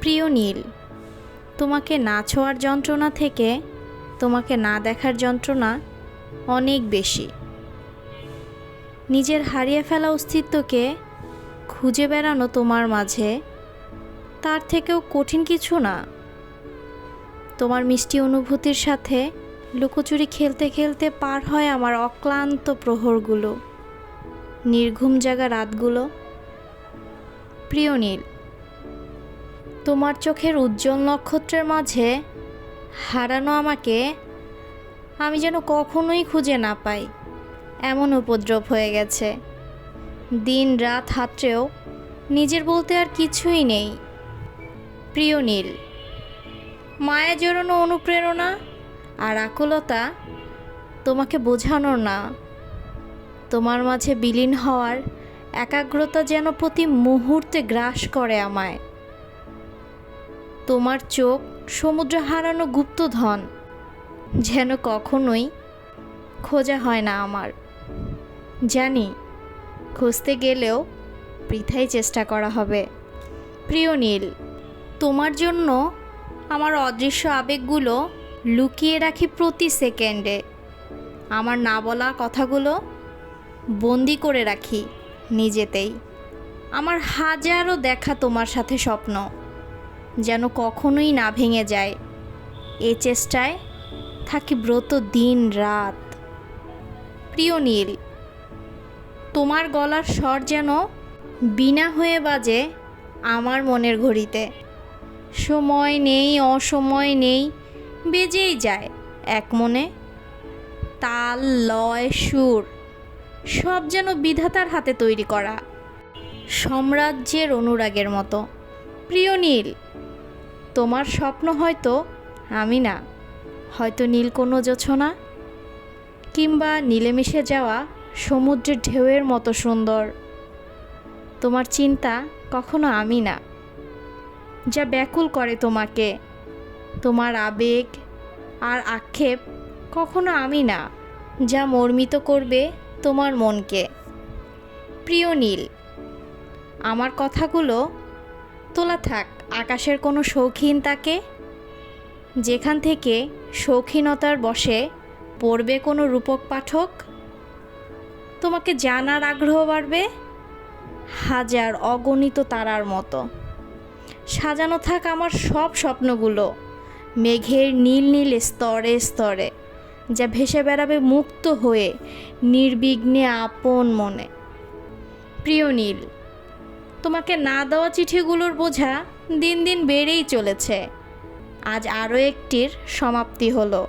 প্রিয় নীল, তোমাকে না ছোঁয়ার যন্ত্রণা থেকে তোমাকে না দেখার যন্ত্রণা অনেক বেশি। নিজের হারিয়ে ফেলা অস্তিত্বকে খুঁজে বেড়ানো তোমার মাঝে তার থেকেও কঠিন কিছু না। তোমার মিষ্টি অনুভূতির সাথে লুকোচুরি খেলতে খেলতে পার হয় আমার অক্লান্ত প্রহরগুলো, নির্ঘুম জাগা রাতগুলো। প্রিয় নীল তোমার চোখের উজ্জ্বল নক্ষত্রের মাঝে হারানো আমাকে, আমি যেন কখনোই খুঁজে না পাই। এমন উপদ্রব হয়ে গেছে। দিন রাত হাতড়েও নিজের বলতে আর কিছুই নেই। প্রিয় নীল, মায়া জড়ানো অনুপ্রেরণা আর আকুলতা তোমাকে বোঝানোর না। তোমার মাঝে বিলীন হওয়ার একাগ্রতা যেন প্রতি মুহূর্তে গ্রাস করে আমায়। তোমার চোখ সমুদ্রে হারানো গুপ্তধন, যেন কখনোই খোঁজা হয় না আমার। জানি, খুঁজতে গেলেও বৃথাই চেষ্টা করা হবে। প্রিয় নীল, তোমার জন্য আমার অদৃশ্য আবেগগুলো লুকিয়ে রাখি প্রতি সেকেন্ডে। আমার না বলা কথাগুলো বন্দি করে রাখি নিজেতেই। আমার হাজারো দেখা তোমার সাথে স্বপ্ন। যেন কখনোই না ভেঙে যায়। এ চেষ্টায় থাকি ব্রত দিন রাত। প্রিয় নীল, তোমার গলার স্বর যেন বিনা হয়ে বাজে আমার মনের ঘড়িতে। সময় নেই, অসময় নেই, বেজেই যায় এক মনে। তাল, লয়, সুর, সব যেন বিধাতার হাতে তৈরি করা। সাম্রাজ্যের অনুরাগের মতো। প্রিয় নীল তোমার স্বপ্ন হয়তো আমি না। হয়তো নীল কোনো জোছনা কিংবা নীলে মিশে যাওয়া সমুদ্রের ঢেউয়ের মতো সুন্দর। তোমার চিন্তা কখনো আমি না, যা ব্যাকুল করে তোমাকে। তোমার আবেগ আর আক্ষেপ কখনো আমি না, যা মর্মিত করবে তোমার মনকে। প্রিয় নীল, আমার কথাগুলো তোলা থাক, আকাশের কোনো শৌখিন তাকে। যেখান থেকে শৌখিনতার বসে পড়বে কোনো রূপক পাঠক? তোমাকে জানার আগ্রহ বাড়বে? হাজার অগণিত তারার মতো। সাজানো থাক আমার সব স্বপ্নগুলো, মেঘের নীল নীল স্তরে স্তরে, যা ভেসে বেড়াবে মুক্ত হয়ে নির্বিঘ্নে আপন মনে। প্রিয় নীল তোমাকে না দেওয়া চিঠিগুলোর বোঝা দিন দিন বেড়েই চলেছে। আজ আরও একটির সমাপ্তি হলো।